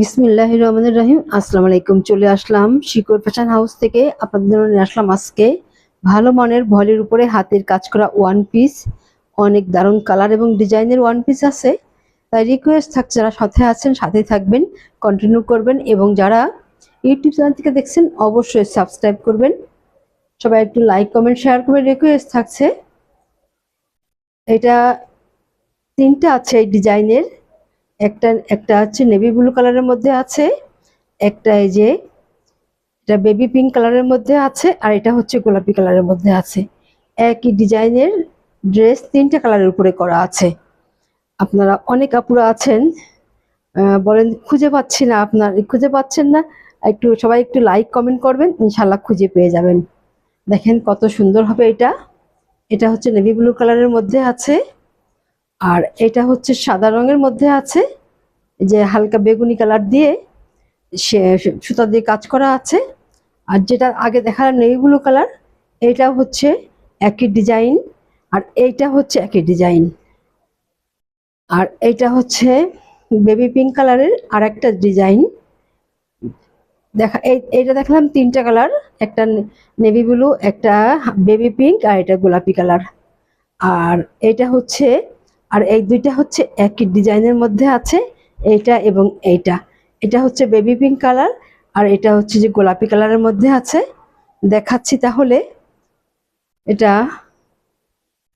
বিসমিল্লাহ রহমান রহিম। আসসালামু আলাইকুম। চলে আসলাম শিকর ফ্যাশন হাউস থেকে। আপনাদের জন্য নিয়ে আসলাম আজকে ভালো মানের ভলের উপরে হাতের কাজ করা ওয়ান পিস অনেক দারুণ কালার এবং ডিজাইনের ওয়ান পিস আছে। তাই রিকোয়েস্ট থাকছে যারা সাথে আছেন সাথে থাকবেন কন্টিনিউ করবেন এবং যারা ইউটিউব চ্যানেল থেকে দেখছেন, অবশ্যই সাবস্ক্রাইব করবেন। সবাই একটু লাইক কমেন্ট শেয়ার করবেন রিকোয়েস্ট থাকছে। এটা তিনটা আছে এই ডিজাইনের একটা একটা হচ্ছে নেভি ব্লু কালারের মধ্যে আছে, একটা এই যে, এটা বেবি পিঙ্ক কালারের মধ্যে আছে, আর এটা হচ্ছে গোলাপি কালারের মধ্যে আছে। একই ডিজাইনের ড্রেস তিনটা কালারের উপরে করা আছে। আপনারা অনেক আপুরা আছেন বলেন খুঁজে পাচ্ছি না আপনার, খুঁজে পাচ্ছেন না, একটু সবাই একটু লাইক কমেন্ট করবেন ইনশাল্লাহ খুঁজে পেয়ে যাবেন। দেখেন কত সুন্দর হবে এটা। এটা হচ্ছে নেভি ব্লু কালারের মধ্যে আছে। আর এটা হচ্ছে সাদা রঙের মধ্যে আছে যে হালকা বেগুনি কালার দিয়ে সে সুতা দিয়ে কাজ করা আছে। আর যেটা আগে দেখা নেই ব্লু কালার এইটা হচ্ছে একই ডিজাইন, আর এইটা হচ্ছে একই ডিজাইন। আর এইটা হচ্ছে বেবি পিঙ্ক কালারের আর একটা ডিজাইন। দেখা, এই, এইটা দেখলাম তিনটা কালার, একটা নেভি ব্লু, একটা বেবি পিঙ্ক, আর এটা গোলাপি কালার। আর এটা হচ্ছে আর এই দুইটা হচ্ছে একই ডিজাইনের মধ্যে আছে, এইটা এবং এইটা। এটা হচ্ছে বেবি পিঙ্ক কালার আর এটা হচ্ছে যে গোলাপি কালারের মধ্যে আছে। দেখাচ্ছি তাহলে, এটা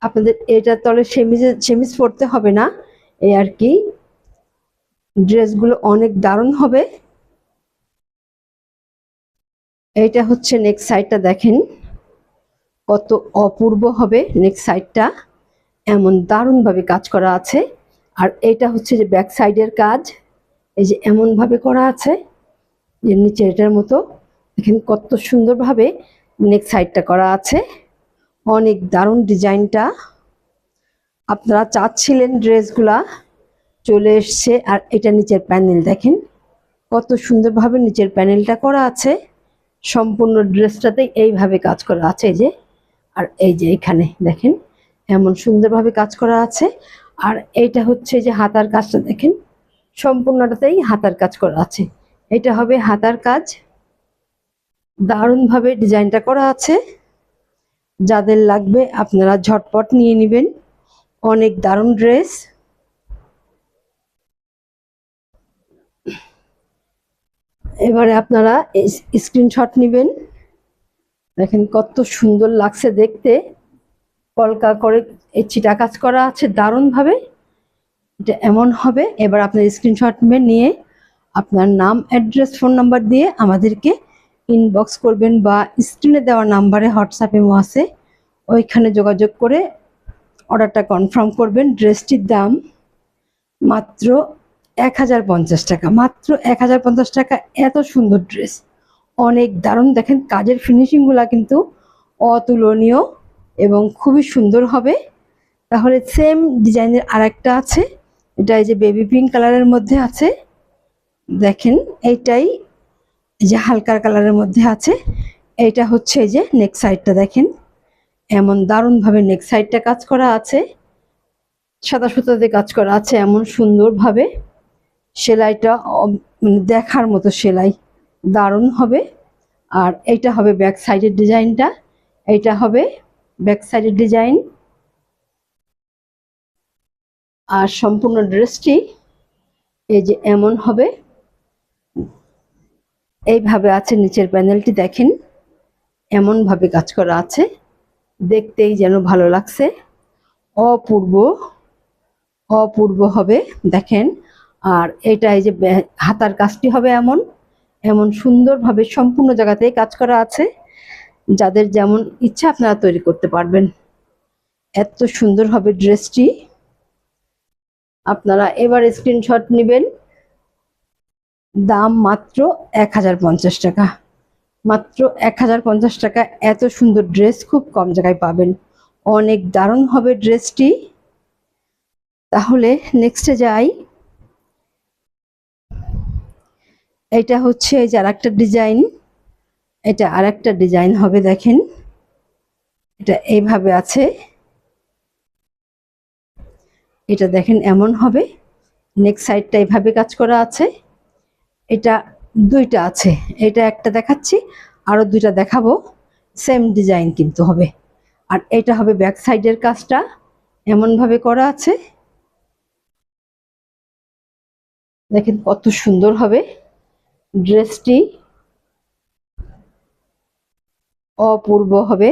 আপনাদের, এটা তলে সেমিজে, সেমিজ পরতে হবে না, এই আর কি। ড্রেসগুলো অনেক দারুণ হবে। এইটা হচ্ছে নেক্সট সাইডটা দেখেন, কত অপূর্ব হবে নেক্সট সাইডটা এমন দারুণভাবে কাজ করা আছে। আর এটা হচ্ছে যে ব্যাক সাইডের কাজ। এই যে এমনভাবে করা আছে যে নিচে এটার মতো। দেখেন কত সুন্দরভাবে নেক সাইডটা করা আছে। অনেক দারুণ ডিজাইনটা। আপনারা চাচ্ছিলেন ড্রেসগুলা চলে এসছে। আর এটা নিচের প্যানেল দেখেন। কত সুন্দরভাবে নিচের প্যানেলটা করা আছে। সম্পূর্ণ ড্রেসটাতে এইভাবে কাজ করা আছে এই যে। আর এই যে এখানে দেখেন। এমন সুন্দরভাবে কাজ করা আছে। আর এইটা হচ্ছে যে হাতার কাজটা দেখেন, সম্পূর্ণটাতেই হাতার কাজ করা আছে। এটা হবে হাতার কাজ। দারুণভাবে ডিজাইনটা করা আছে। যাদের লাগবে আপনারা ঝটপট নিয়ে নেবেন। অনেক দারুণ ড্রেস। এবারে আপনারা স্ক্রিনশট নেবেন। দেখেন কত সুন্দর লাগছে দেখতে। কলকা করে এই চিটা কাজ করা আছে দারুণভাবে। এটা এমন হবে। এবার আপনার স্ক্রিনশট নিয়ে আপনার নাম অ্যাড্রেস ফোন নাম্বার দিয়ে আমাদেরকে ইনবক্স করবেন বা স্ক্রিনে দেওয়া নাম্বারে হোয়াটসঅ্যাপে আছে। ওইখানে যোগাযোগ করে অর্ডারটা কনফার্ম করবেন। ড্রেসটির দাম মাত্র এক হাজার পঞ্চাশ টাকা। মাত্র এক হাজার পঞ্চাশ টাকা। এত সুন্দর ড্রেস অনেক দারুণ। দেখেন কাজের ফিনিশিংগুলো কিন্তু অতুলনীয়। এবং খুবই সুন্দর হবে। তাহলে সেম ডিজাইনের আরেকটা আছে। এটা এই যে বেবি পিঙ্ক কালারের মধ্যে আছে। দেখেন, এইটাই এই যে হালকার কালারের মধ্যে আছে। এইটা হচ্ছে এই যে নেক সাইডটা দেখেন। এমন দারুণভাবে নেক সাইডটা কাজ করা আছে। সাদা সুতাতে কাজ করা আছে এমন সুন্দরভাবে। সেলাইটা মানে দেখার মতো সেলাই দারুণ হবে। আর এইটা হবে ব্যাক সাইডের ডিজাইনটা এইটা হবে ব্যাক সাইডের ডিজাইন আর সম্পূর্ণ ড্রেসটি এই যে এমন হবে। এইভাবে আছে, নিচের প্যানেলটি দেখেন, এমনভাবে কাজ করা আছে। দেখতেই যেন ভালো লাগছে। অপূর্ব অপূর্ব হবে, দেখেন। আর এটা এই যে হাতার কাজটি হবে এমন এমন সুন্দরভাবে সম্পূর্ণ জায়গাতেই কাজ করা আছে। যাদের যেমন ইচ্ছা আপনারা তৈরি করতে পারবেন। এত সুন্দর হবে ড্রেসটি। আপনারা এবার স্ক্রিনশট নেবেন। দাম মাত্র এক হাজার পঞ্চাশ টাকা। মাত্র এক হাজার পঞ্চাশ টাকা। এত সুন্দর ড্রেস খুব কম জায়গায় পাবেন। অনেক দারুণ হবে ড্রেসটি। তাহলে নেক্সটে যাই। এটা হচ্ছে এই যে আরেকটা ডিজাইন। এটা আরেকটা ডিজাইন হবে, দেখেন। এটা এইভাবে আছে। এটা দেখেন এমন হবে। নেক্সট সাইডটা এইভাবে কাজ করা আছে। এটা দুইটা আছে। এটা একটা দেখাচ্ছি আরও দুইটা দেখাবো। সেম ডিজাইন কিন্তু হবে। আর এটা হবে ব্যাক সাইডের কাজটা। এমনভাবে করা আছে। দেখেন কত সুন্দর হবে। ড্রেসটি অপূর্ব হবে।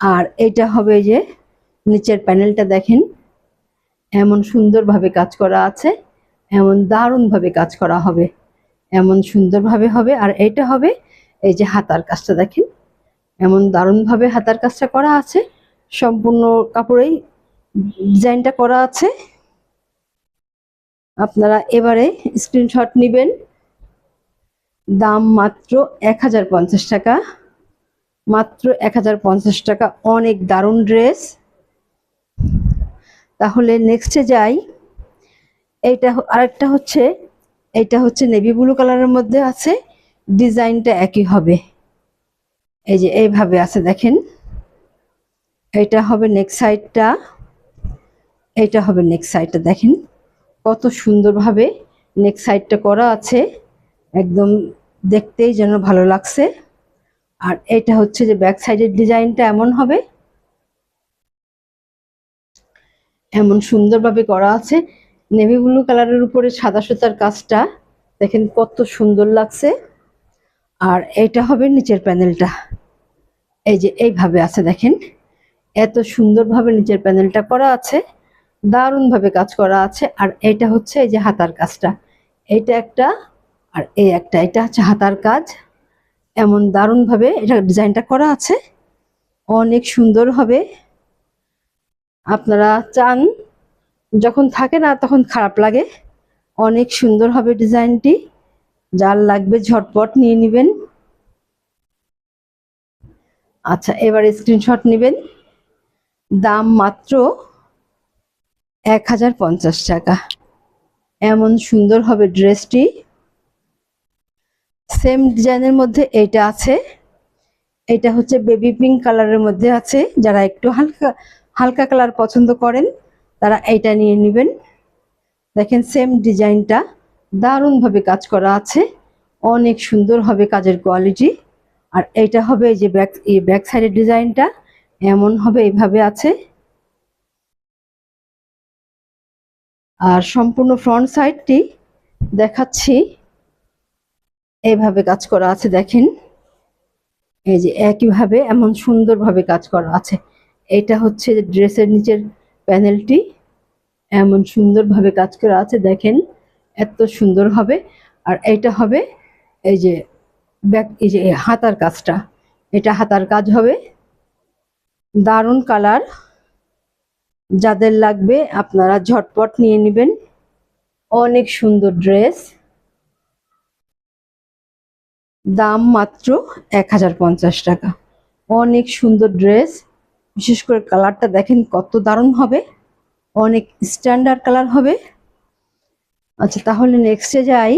আর এটা হবে যে নিচের প্যানেলটা দেখেন, এমন সুন্দরভাবে কাজ করা আছে, এমন দারুণভাবে কাজ করা হবে, এমন সুন্দরভাবে হবে। আর এটা হবে এই যে হাতার কাজটা দেখেন, এমন দারুণভাবে হাতার কাজটা করা আছে। সম্পূর্ণ কাপড়েই ডিজাইনটা করা আছে। আপনারা এবারে স্ক্রিনশট নেবেন। দাম মাত্র এক হাজার পঞ্চাশ টাকা। মাত্র এক হাজার পঞ্চাশ টাকা। অনেক দারুণ ড্রেস। তাহলে নেক্সটে যাই। এইটা আরেকটা হচ্ছে, এইটা হচ্ছে নেভি ব্লু কালারের মধ্যে আছে। ডিজাইনটা একই হবে। এই যে এইভাবে আছে, দেখেন। এটা হবে নেক্সট সাইডটা এইটা হবে নেক্সট সাইডটা দেখেন। কত সুন্দরভাবে নেক্সট সাইডটা করা আছে। একদম দেখতেই যেন ভালো লাগছে। আর এটা হচ্ছে যে ব্যাক সাইডের ডিজাইনটা এমন হবে। এমন সুন্দরভাবে করা আছে। নেভি ব্লু কালারের উপরে সাদা সুতার কাজটা। দেখেন কত সুন্দর লাগছে। আর এটা হবে নিচের প্যানেলটা। এই যে এইভাবে আছে দেখেন। এত সুন্দরভাবে নিচের প্যানেলটা করা আছে। দারুণভাবে কাজ করা আছে। আর এটা হচ্ছে এই যে হাতার কাজটা। এইটা একটা আর এই একটা। এটা হচ্ছে হাতার কাজ। এমন দারুণভাবে এটা ডিজাইনটা করা আছে। অনেক সুন্দর হবে। আপনারা চান, যখন থাকে না তখন খারাপ লাগে। অনেক সুন্দর হবে ডিজাইনটি। যার লাগবে ঝটপট নিয়ে নেবেন। আচ্ছা এবার স্ক্রিনশট নেবেন। দাম মাত্র এক হাজার পঞ্চাশ টাকা। এমন সুন্দর হবে ড্রেসটি। সেম ডিজাইনের মধ্যে এইটা আছে। এটা হচ্ছে বেবি পিঙ্ক কালারের মধ্যে আছে। যারা একটু হালকা হালকা কালার পছন্দ করেন, তারা এইটা নিয়ে নেবেন। দেখেন সেম ডিজাইনটা দারুণভাবে কাজ করা আছে। অনেক সুন্দর হবে কাজের কোয়ালিটি আর এইটা হবে যে ব্যাক এই ব্যাক সাইডের ডিজাইনটা এমন হবে এইভাবে আছে। আর সম্পূর্ণ ফ্রন্ট সাইডটি দেখাচ্ছি। এইভাবে কাজ করা আছে, দেখেন। এই যে একইভাবে এমন সুন্দরভাবে কাজ করা আছে। এটা হচ্ছে ড্রেসের নিচের প্যানেলটি এমন সুন্দরভাবে কাজ করা আছে, দেখেন। এত সুন্দর হবে। আর এইটা হবে এই যে ব্যাক, এই যে হাতার কাজটা। এটা হাতার কাজ হবে। দারুণ কালার। যাদের লাগবে আপনারা ঝটপট নিয়ে নেবেন। অনেক সুন্দর ড্রেস। দাম মাত্র এক হাজার পঞ্চাশ টাকা। অনেক সুন্দর ড্রেস। বিশেষ করে কালারটা দেখেন কত দারুণ হবে। অনেক স্ট্যান্ডার্ড কালার হবে। আচ্ছা তাহলে নেক্সটে যাই।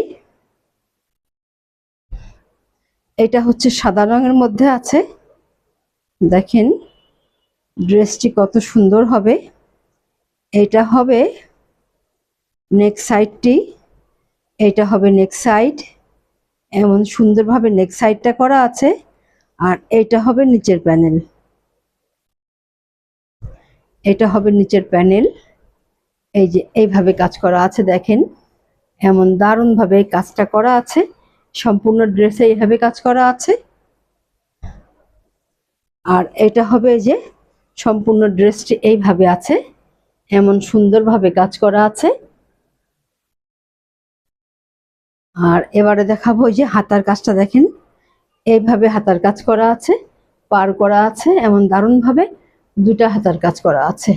এটা হচ্ছে সাদা রঙের মধ্যে আছে। দেখেন, ড্রেসটি কত সুন্দর হবে। এটা হবে নেক সাইডটি এটা হবে নেক সাইড এমন সুন্দরভাবে নেক সাইডটা করা আছে, আর এটা হবে নিচের প্যানেল এটা হবে নিচের প্যানেল এই যে এইভাবে কাজ করা আছে, দেখেন। এমন দারুণভাবে কাজটা করা আছে। সম্পূর্ণ ড্রেসে এইভাবে কাজ করা আছে। আর এটা হবে যে সম্পূর্ণ ড্রেসটি এইভাবে আছে। এমন সুন্দরভাবে কাজ করা আছে। আর এবারে দেখাবো যে হাতার কাজটা দেখেন। এইভাবে হাতার কাজ করা আছে, পার করা আছে, এমন দারুণভাবে দুটা হাতার কাজ করা আছে।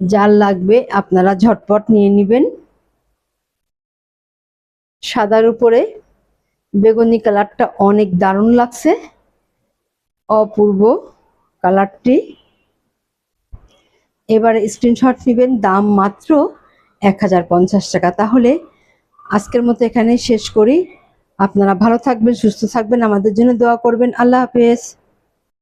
যার লাগবে আপনারা ঝটপট নিয়ে নেবেন। সাদার উপরে বেগুনি কালারটা অনেক দারুণ লাগছে। অপূর্ব কালারটি। এবারে স্ক্রিনশট নেবেন, দাম মাত্র এক হাজার পঞ্চাশ টাকা। তাহলে আজকের মতো এখানে শেষ করি। আপনারা ভালো থাকবেন, সুস্থ থাকবেন, আমাদের জন্য দোয়া করবেন। আল্লাহ হাফেজ।